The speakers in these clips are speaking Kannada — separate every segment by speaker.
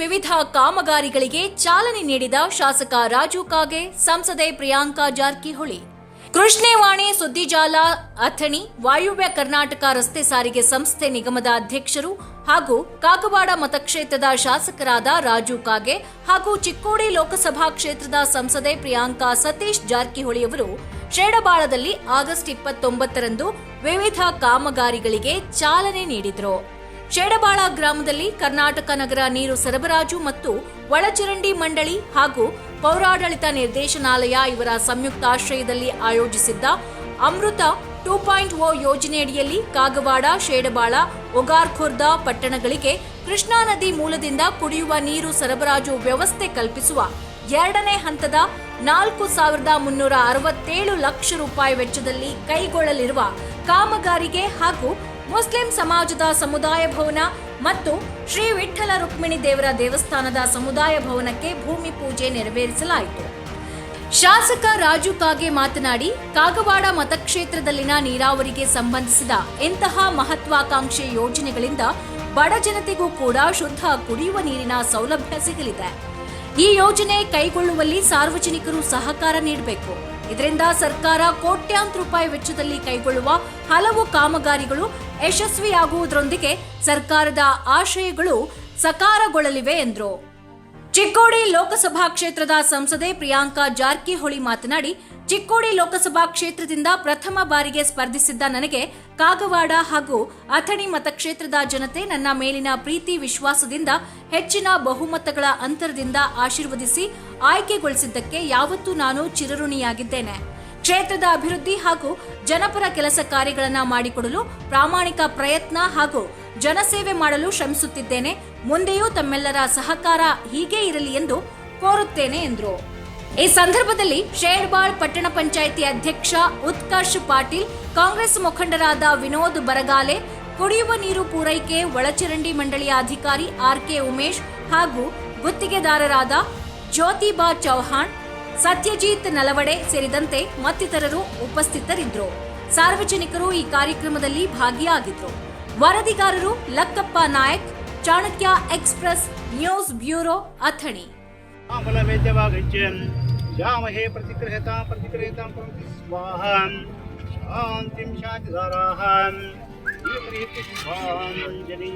Speaker 1: ವಿವಿಧ ಕಾಮಗಾರಿಗಳಿಗೆ ಚಾಲನೆ ನೀಡಿದ ಶಾಸಕ ರಾಜು ಕಾಗೆ, ಸಂಸದೆ ಪ್ರಿಯಾಂಕಾ ಜಾರಕಿಹೊಳಿ. ಕೃಷ್ಣೇವಾಣಿ, ಸುದ್ದಿಜಾಲ, ಅಥಣಿ, ವಾಯುವ್ಯ ಕರ್ನಾಟಕ ರಸ್ತೆ ಸಾರಿಗೆ ಸಂಸ್ಥೆ ನಿಗಮದ ಅಧ್ಯಕ್ಷರು ಹಾಗೂ ಕಾಗವಾಡ ಮತಕ್ಷೇತ್ರದ ಶಾಸಕರಾದ ರಾಜು ಕಾಗೆ ಹಾಗೂ ಚಿಕ್ಕೋಡಿ ಲೋಕಸಭಾ ಕ್ಷೇತ್ರದ ಸಂಸದೆ ಪ್ರಿಯಾಂಕಾ ಸತೀಶ್ ಜಾರಕಿಹೊಳಿ ಅವರು ಶೇಡಬಾಳದಲ್ಲಿ ಆಗಸ್ಟ್ ಇಪ್ಪತ್ತೊಂಬತ್ತರಂದು ವಿವಿಧ ಕಾಮಗಾರಿಗಳಿಗೆ ಚಾಲನೆ ನೀಡಿದರು. ಶೇಡಬಾಳ ಗ್ರಾಮದಲ್ಲಿ ಕರ್ನಾಟಕ ನಗರ ನೀರು ಸರಬರಾಜು ಮತ್ತು ಒಳಚರಂಡಿ ಮಂಡಳಿ ಹಾಗೂ ಪೌರಾಡಳಿತ ನಿರ್ದೇಶನಾಲಯ ಇವರ ಸಂಯುಕ್ತ ಆಶ್ರಯದಲ್ಲಿ ಆಯೋಜಿಸಿದ್ದ ಅಮೃತ ಟೂ ಪಾಯಿಂಟ್ ಓ ಯೋಜನೆಯಡಿಯಲ್ಲಿ ಕಾಗವಾಡ, ಶೇಡಬಾಳ, ಒಗಾರ್ಖುರ್ದ ಪಟ್ಟಣಗಳಿಗೆ ಕೃಷ್ಣಾ ನದಿ ಮೂಲದಿಂದ ಕುಡಿಯುವ ನೀರು ಸರಬರಾಜು ವ್ಯವಸ್ಥೆ ಕಲ್ಪಿಸುವ ಎರಡನೇ ಹಂತದ ನಾಲ್ಕು ಸಾವಿರದ ಮುನ್ನೂರ ಅರವತ್ತೇಳು ಲಕ್ಷ ರೂಪಾಯಿ ವೆಚ್ಚದಲ್ಲಿ ಕೈಗೊಳ್ಳಲಿರುವ ಕಾಮಗಾರಿಗೆ ಹಾಗೂ ಮುಸ್ಲಿಂ ಸಮಾಜದ ಸಮುದಾಯ ಭವನ ಮತ್ತು ಶ್ರೀ ವಿಠ್ಠಲ ರುಕ್ಮಿಣಿ ದೇವರ ದೇವಸ್ಥಾನದ ಸಮುದಾಯ ಭವನಕ್ಕೆ ಭೂಮಿ ಪೂಜೆ ನೆರವೇರಿಸಲಾಯಿತು. ಶಾಸಕ ರಾಜು ಕಾಗೆ ಮಾತನಾಡಿ, ಕಾಗವಾಡ ಮತಕ್ಷೇತ್ರದಲ್ಲಿನ ನೀರಾವರಿಗೆ ಸಂಬಂಧಿಸಿದ ಇಂತಹ ಮಹತ್ವಾಕಾಂಕ್ಷೆ ಯೋಜನೆಗಳಿಂದ ಬಡ ಜನತೆಗೂ ಕೂಡ ಶುದ್ಧ ಕುಡಿಯುವ ನೀರಿನ ಸೌಲಭ್ಯ ಸಿಗಲಿದೆ. ಈ ಯೋಜನೆ ಕೈಗೊಳ್ಳುವಲ್ಲಿ ಸಾರ್ವಜನಿಕರು ಸಹಕಾರ ನೀಡಬೇಕು. ಇದರಿಂದ ಸರ್ಕಾರ ಕೋಟ್ಯಾಂತರ ರೂಪಾಯಿ ವೆಚ್ಚದಲ್ಲಿ ಕೈಗೊಳ್ಳುವ ಹಲವು ಕಾಮಗಾರಿಗಳು ಯಶಸ್ವಿಯಾಗುವುದರೊಂದಿಗೆ ಸರ್ಕಾರದ ಆಶಯಗಳು ಸಕಾರಗೊಳ್ಳಲಿವೆ ಎಂದರು. ಚಿಕ್ಕೋಡಿ ಲೋಕಸಭಾ ಕ್ಷೇತ್ರದ ಸಂಸದೆ ಪ್ರಿಯಾಂಕಾ ಜಾರಕಿಹೊಳಿ ಮಾತನಾಡಿ, ಚಿಕ್ಕೋಡಿ ಲೋಕಸಭಾ ಕ್ಷೇತ್ರದಿಂದ ಪ್ರಥಮ ಬಾರಿಗೆ ಸ್ಪರ್ಧಿಸಿದ್ದ ನನಗೆ ಕಾಗವಾಡ ಹಾಗೂ ಅಥಣಿ ಮತಕ್ಷೇತ್ರದ ಜನತೆ ನನ್ನ ಮೇಲಿನ ಪ್ರೀತಿ ವಿಶ್ವಾಸದಿಂದ ಹೆಚ್ಚಿನ ಬಹುಮತಗಳ ಅಂತರದಿಂದ ಆಶೀರ್ವದಿಸಿ ಆಯ್ಕೆಗೊಳಿಸಿದ್ದಕ್ಕೆ ಯಾವತ್ತೂ ನಾನು ಚಿರಋಣಿಯಾಗಿದ್ದೇನೆ. ಕ್ಷೇತ್ರದ ಅಭಿವೃದ್ಧಿ ಹಾಗೂ ಜನಪರ ಕೆಲಸ ಕಾರ್ಯಗಳನ್ನು ಮಾಡಿಕೊಡಲು ಪ್ರಾಮಾಣಿಕ ಪ್ರಯತ್ನ ಹಾಗೂ ಜನಸೇವೆ ಮಾಡಲು ಶ್ರಮಿಸುತ್ತಿದ್ದೇನೆ. ಮುಂದೆಯೂ ತಮ್ಮೆಲ್ಲರ ಸಹಕಾರ ಹೀಗೆ ಇರಲಿ ಎಂದು ಕೋರುತ್ತೇನೆ, ಎಂದರು. ಈ ಸಂದರ್ಭದಲ್ಲಿ ಶೇರ್ಬಾಳ್ ಪಟ್ಟಣ ಪಂಚಾಯಿತಿ ಅಧ್ಯಕ್ಷ ಉತ್ಕರ್ಷ್ ಪಾಟೀಲ್, ಕಾಂಗ್ರೆಸ್ ಮುಖಂಡರಾದ ವಿನೋದ್ ಬರಗಾಲೆ, ಕುಡಿಯುವ ನೀರು ಪೂರೈಕೆ ಒಳಚರಂಡಿ ಮಂಡಳಿಯ ಅಧಿಕಾರಿ ಆರ್ ಕೆ ಉಮೇಶ್ ಹಾಗೂ ಗುತ್ತಿಗೆದಾರರಾದ ಜ್ಯೋತಿಬಾ ಚೌಹಾಣ್ ಸತ್ಯಜೀತ್ ನಲವಡೆ ಸೇರಿದಂತೆ ಮತ್ತಿತರರು ಉಪಸ್ಥಿತರಿದ್ದರು ಸಾರ್ವಜನಿಕರು ಈ ಕಾರ್ಯಕ್ರಮದಲ್ಲಿ ಭಾಗಿಯಾಗಿದ್ದರು ವರದಿಗಾರರು Lakkappa Nayak Chanakya express news bureau Athani
Speaker 2: बलवेद्यवागज्यं श्यामहे प्रतिगृहतां प्रतिगृहतां प्रति स्वाहां शान्तिं शान्तिधाराः विपरीति शुभाञ्जलिः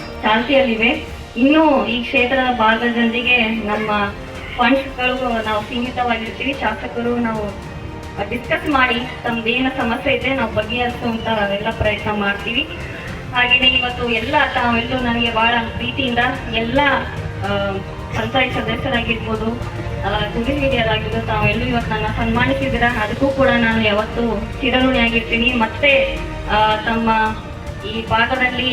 Speaker 3: ಚಾಲ್ತಿಯಲ್ಲಿವೆ ಇನ್ನು ಈ ಕ್ಷೇತ್ರದ ಭಾಗದ ಜನರಿಗೆ ನಮ್ಮ ಫಂಡ್ಸ್ಗಳು ನಾವು ಸೀಮಿತವಾಗಿರ್ತೀವಿ. ಶಾಸಕರು ನಾವು ಡಿಸ್ಕಸ್ ಮಾಡಿ ತಮ್ದೇನು ಸಮಸ್ಯೆ ಇದೆ ನಾವು ಬಗೆಹರಿಸುವಂತ ಎಲ್ಲ ಪ್ರಯತ್ನ ಮಾಡ್ತೀವಿ. ಹಾಗೆಯೇ ಇವತ್ತು ಎಲ್ಲ ತಾವೆಲ್ಲೂ ನನಗೆ ಬಹಳ ಪ್ರೀತಿಯಿಂದ ಎಲ್ಲ ಪಂಚಾಯತ್ ಸದಸ್ಯರಾಗಿರ್ಬೋದು ಗುಡಿ ಹಿರಿಯರಾಗಿರ್ಬೋದು ತಾವೆಲ್ಲೂ ಇವತ್ತು ನನ್ನ ಸನ್ಮಾನಿಸಿದ್ದೀರ. ಅದಕ್ಕೂ ಕೂಡ ನಾನು ಯಾವತ್ತೂ ಚಿರಋಣಿಯಾಗಿರ್ತೀನಿ. ಮತ್ತೆ ತಮ್ಮ ಈ ಭಾಗದಲ್ಲಿ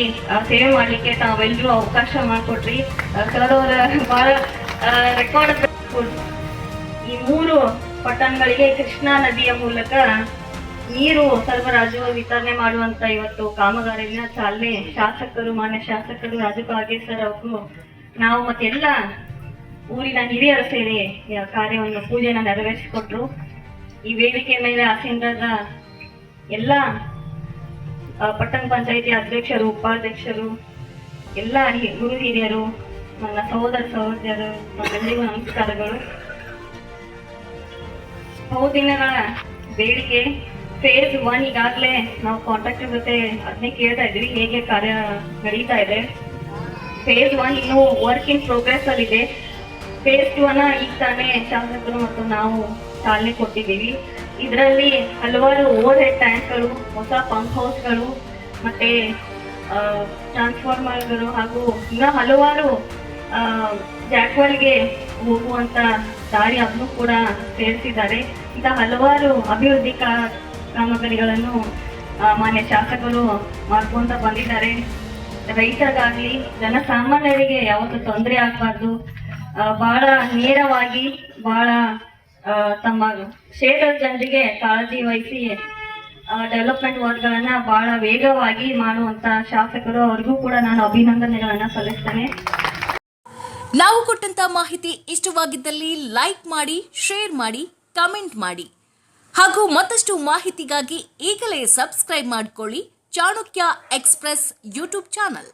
Speaker 3: ಸೇವೆ ಮಾಡಲಿಕ್ಕೆ ತಾವೆಲ್ಲರೂ ಅವಕಾಶ ಮಾಡಿಕೊಟ್ರಿ ಸರ್ ಅವರ ಬಹಳ ರೆಕಾರ್ಡ್ ಈ ಮೂರು ಪಟ್ಟಣಗಳಿಗೆ ಕೃಷ್ಣಾ ನದಿಯ ಮೂಲಕ ನೀರು ಸರಬರಾಜು, ವಿತರಣೆ ಮಾಡುವಂತ ಇವತ್ತು ಕಾಮಗಾರಿನ ಚಾಲನೆ. ಶಾಸಕರು, ಮಾನ್ಯ ಶಾಸಕರು ರಾಜು ಸರ್ ಅವರು ನಾವು ಮತ್ತೆಲ್ಲ ಊರಿನ ಹಿರಿಯರು ಸೇರಿ ಕಾರ್ಯವನ್ನು ಪೂಜೆನ ನೆರವೇರಿಸಿಕೊಟ್ರು. ಈ ವೇದಿಕೆ ಮೇಲೆ ಆಸೀನರಾದ ಎಲ್ಲ ಪಟ್ಟಣ ಪಂಚಾಯಿತಿ ಅಧ್ಯಕ್ಷರು, ಉಪಾಧ್ಯಕ್ಷರು, ಎಲ್ಲ ಗುರು ಹಿರಿಯರು, ನನ್ನ ಸಹೋದರ ಸಹೋದರರು ಎಲ್ಲರಿಗೂ ನಮಸ್ಕಾರಗಳು. ಬಹುದಿನಗಳ ಬೇಡಿಕೆ ಫೇಸ್ ಒನ್ ಈಗಾಗಲೇ ನಾವು ಕಾಂಟ್ರಾಕ್ಟರ್ ಜೊತೆ ಅದನ್ನೇ ಕೇಳ್ತಾ ಇದ್ವಿ, ಹೇಗೆ ಕಾರ್ಯ ನಡೀತಾ ಇದೆ. ಫೇಸ್ ಒನ್ ಇನ್ನು ವರ್ಕ್ ಇನ್ ಪ್ರೋಗ್ರೆಸ್ ಅಲ್ಲಿ ಇದೆ. ಫೇಸ್ ಟು ಅನ್ನ ಈಗ ತಾನೇ ಶಾಸಕರು ಮತ್ತು ನಾವು ಚಾಲನೆ ಕೊಟ್ಟಿದ್ದೀವಿ. ಇದರಲ್ಲಿ ಹಲವಾರು ಓವರ್ ಹೆಡ್ ಟ್ಯಾಂಕ್ಗಳು ಹೊಸ ಪಂಪ್ ಹೌಸ್ಗಳು ಮತ್ತೆ ಟ್ರಾನ್ಸ್ಫಾರ್ಮರ್ಗಳು ಹಾಗೂ ಇನ್ನ ಹಲವಾರು ಆ, ಜಾಕ್ವಾಲ್ಗೆ ಹೋಗುವಂತ ದಾರಿ ಅದನ್ನು ಕೂಡ ಸೇರಿಸಿದ್ದಾರೆ. ಇಂಥ ಹಲವಾರು ಅಭಿವೃದ್ಧಿ ಕಾಮಗಾರಿಗಳನ್ನು ಮಾನ್ಯ ಶಾಸಕರು ಮಾಡ್ಕೊಂತ ಬಂದಿದ್ದಾರೆ. ರೈತರಿಗಾಗ್ಲಿ ಜನಸಾಮಾನ್ಯರಿಗೆ ಯಾವತ್ತೂ ತೊಂದರೆ ಆಗಬಾರ್ದು. ಬಹಳ ನೇರವಾಗಿ ಬಹಳ ತಮ್ಮ ಕ್ಷೇತ್ರದ ಜನರಿಗೆ ಕಾಳಜಿ ವಹಿಸಿ ಡೆವಲಪ್ಮೆಂಟ್ ವರ್ಕ್ಗಳನ್ನು ಬಹಳ ವೇಗವಾಗಿ ಮಾಡುವಂತ ಶಾಸಕರು, ಅವ್ರಿಗೂ ಕೂಡ ನಾನು ಅಭಿನಂದನೆಗಳನ್ನು ಸಲ್ಲಿಸ್ತೇನೆ.
Speaker 1: ನಾವು ಕೊಟ್ಟಂತ ಮಾಹಿತಿ ಇಷ್ಟವಾಗಿದ್ದಲ್ಲಿ ಲೈಕ್ ಮಾಡಿ ಶೇರ್ ಮಾಡಿ ಕಮೆಂಟ್ ಮಾಡಿ. ಹಾಗೂ ಮತ್ತಷ್ಟು ಮಾಹಿತಿಗಾಗಿ ಈಗಲೇ ಸಬ್ಸ್ಕ್ರೈಬ್ ಮಾಡಿಕೊಳ್ಳಿ ಚಾಣಕ್ಯ ಎಕ್ಸ್ಪ್ರೆಸ್ ಯೂಟ್ಯೂಬ್ ಚಾನಲ್.